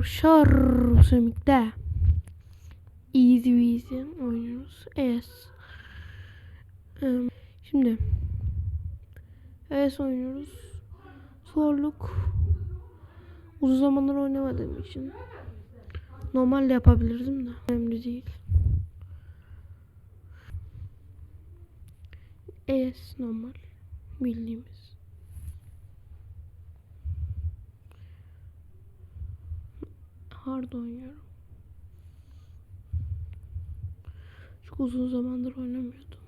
arkadaşlar Semik'te Easy Easy oynuyoruz. Es. Em, Şimdi Es oynuyoruz. Zorluk uzun zamandır oynamadığım için normal de yapabilirdim de önemli değil. Es normal bildiğimiz. Hard oynuyorum. Çok uzun zamandır oynamıyordum.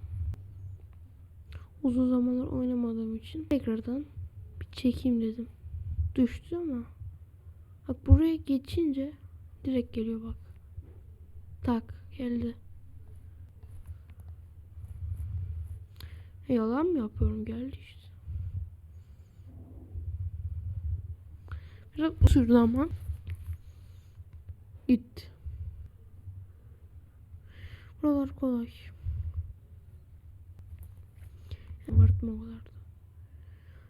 Uzun zamandır oynamadığım için tekrardan bir çekeyim dedim. Düştü ama bak buraya geçince direkt geliyor bak. Tak geldi. Yalan mı yapıyorum geldi işte. Biraz sürdü ama. Gitti. Buralar kolay. Abartma o kadar da.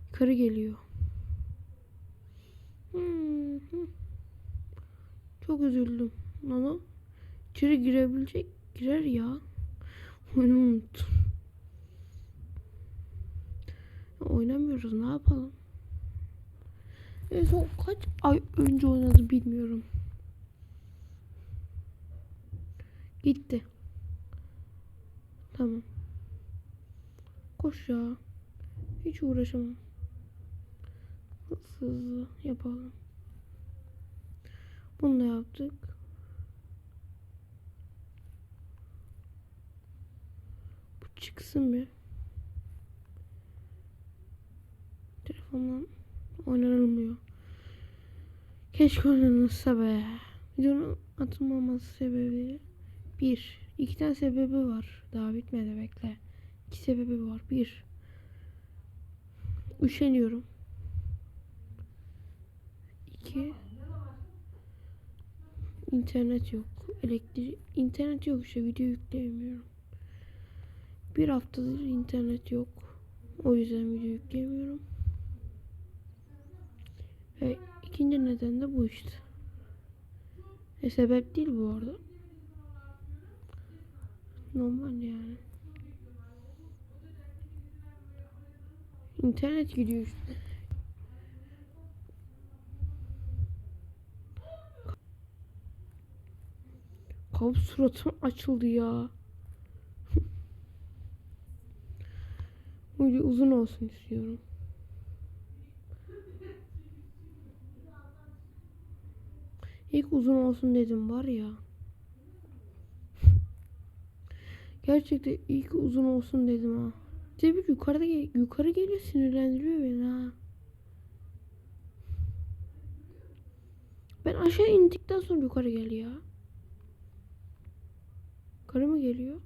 Yukarı geliyor. Hmm. Çok üzüldüm ama içeri girebilecek girer ya. Oyunu unuttum. Oynamıyoruz ne yapalım? En son kaç ay önce oynadı bilmiyorum. Gitti. Tamam. Koş ya. Hiç uğraşamam. Hızlı hızlı yapalım. Bunu da yaptık. Bu çıksın bir. Telefondan oynanılmıyor. Keşke oynanılsa be. Videonun atılmaması sebebi bir. iki tane sebebi var. Daha bitmedi bekle. İki sebebi var. Bir. Üşeniyorum. İki. internet yok. Elektrik internet yok işte video yükleyemiyorum. Bir haftadır internet yok. O yüzden video yükleyemiyorum. Ve ikinci neden de bu işte. E sebep değil bu arada. Normal yani. İnternet gidiyor işte. Kap suratım açıldı ya. Böyle uzun olsun istiyorum. İlk uzun olsun dedim var ya. Gerçekten ilk uzun olsun dedim ha. Bir yukarıda yukarı geliyor sinirlendiriyor beni ha. Ben aşağı indikten sonra yukarı geliyor. Yukarı mı geliyor?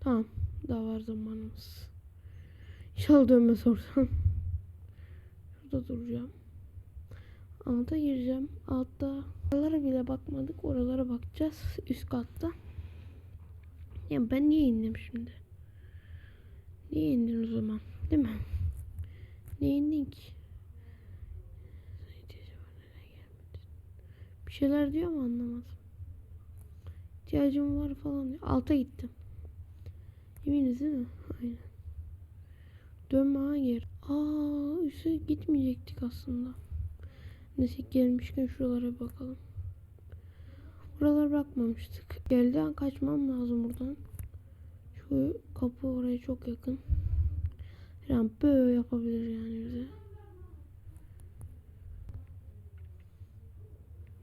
Tamam. Daha var zamanımız. İnşallah dönmez oradan. Şurada duracağım. Alta gireceğim. Altta oralara bile bakmadık. Oralara bakacağız. Üst katta. Ya ben niye indim şimdi? Niye indin o zaman? Değil mi? Niye indin ki? Bir şeyler diyor ama anlamadım. İhtiyacım var falan diyor. Alta gittim. Eminiz değil mi? Aynen. Dönme hayır. Aa üste gitmeyecektik aslında. Neyse gelmişken şuralara bakalım. Buralara bakmamıştık. Geldi an kaçmam lazım buradan. Şu kapı oraya çok yakın. Her böyle yapabilir yani bize.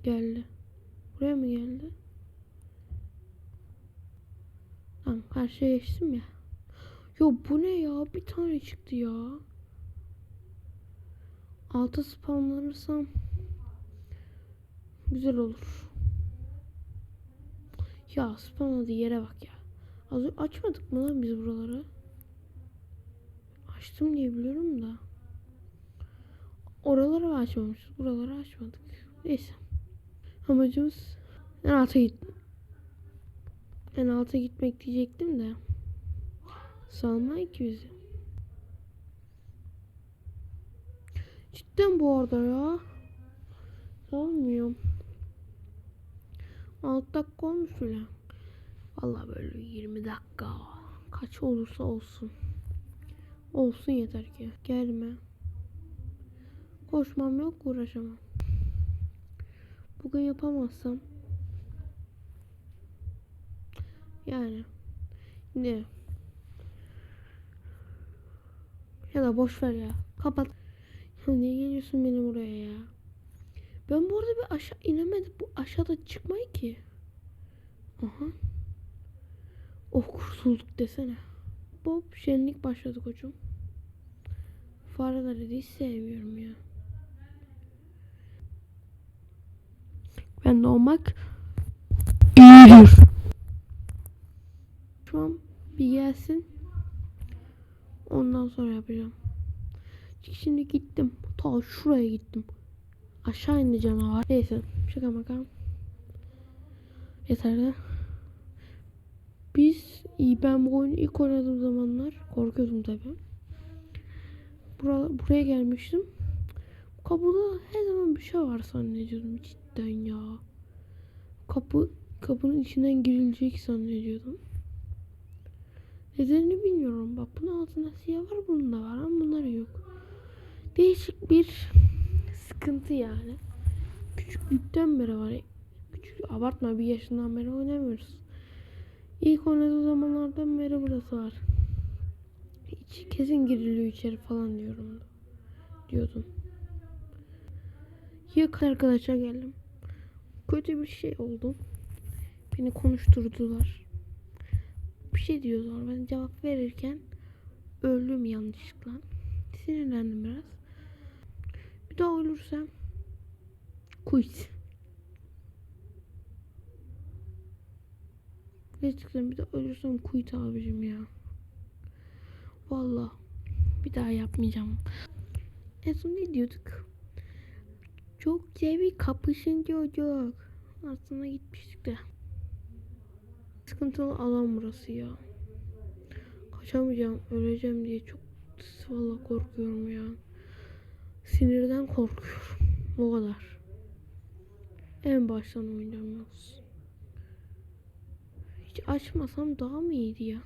Geldi. Buraya mı geldi? Tamam karşıya geçtim ya. Yo bu ne ya? Bir tane çıktı ya. Alta spawnlanırsam güzel olur. Ya spawnladığı yere bak ya. Az açmadık mı lan biz buraları? Açtım diye biliyorum da. Oraları açmamışız. Buraları açmadık. Neyse. Amacımız en alta git. En alta gitmek diyecektim de. Salmay ki bizi. Cidden bu arada ya. Salmıyorum. 6 dakika olmuş bile. Vallahi böyle 20 dakika. Kaç olursa olsun. Olsun yeter ki. Gelme. Koşmam yok uğraşamam. Bugün yapamazsam. Yani. Ne? Ya da boş ver ya. Kapat. Ya niye geliyorsun benim buraya ya? Ben bu arada bir aşağı inemedim. Bu aşağıda çıkmayı ki. Aha. Oh kurtulduk desene. Bob şenlik başladı koçum. Fareleri de hiç sevmiyorum ya. Ben de olmak iyidir. Şu an bir gelsin. Ondan sonra yapacağım. Şimdi gittim. Ta şuraya gittim. Aşağı indi canavar. Neyse. Şaka maka. Yeterli. Biz iyi ben bu oyunu ilk oynadığım zamanlar korkuyordum tabi. Bura, buraya gelmiştim. Kapıda her zaman bir şey var zannediyordum cidden ya. Kapı kapının içinden girilecek zannediyordum. Nedenini bilmiyorum. Bak bunun altında siyah var bunun da var ama bunlar yok. Değişik bir sıkıntı yani. Küçüklükten beri var. Küçük, abartma bir yaşından beri oynamıyoruz. İlk oynadığı zamanlardan beri burası var. Hiç kesin giriliyor içeri falan diyorum. Diyordum. Yok arkadaşlar geldim. Kötü bir şey oldu. Beni konuşturdular. Bir şey diyorlar. Ben cevap verirken öldüm yanlışlıkla. Sinirlendim biraz. Bir daha ölürsem quit. Gerçekten bir daha ölürsem quit abicim ya. Valla bir daha yapmayacağım. En son ne diyorduk? Çok bir kapışın diyorduk. Aslında gitmiştik de. Sıkıntılı alan burası ya. Kaçamayacağım, öleceğim diye çok valla korkuyorum ya. Sinirden korkuyorum. O kadar. En baştan oynayacağım. Hiç açmasam daha mı iyiydi ya?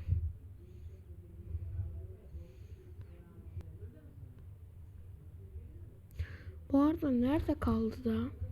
Bu arada nerede kaldı da?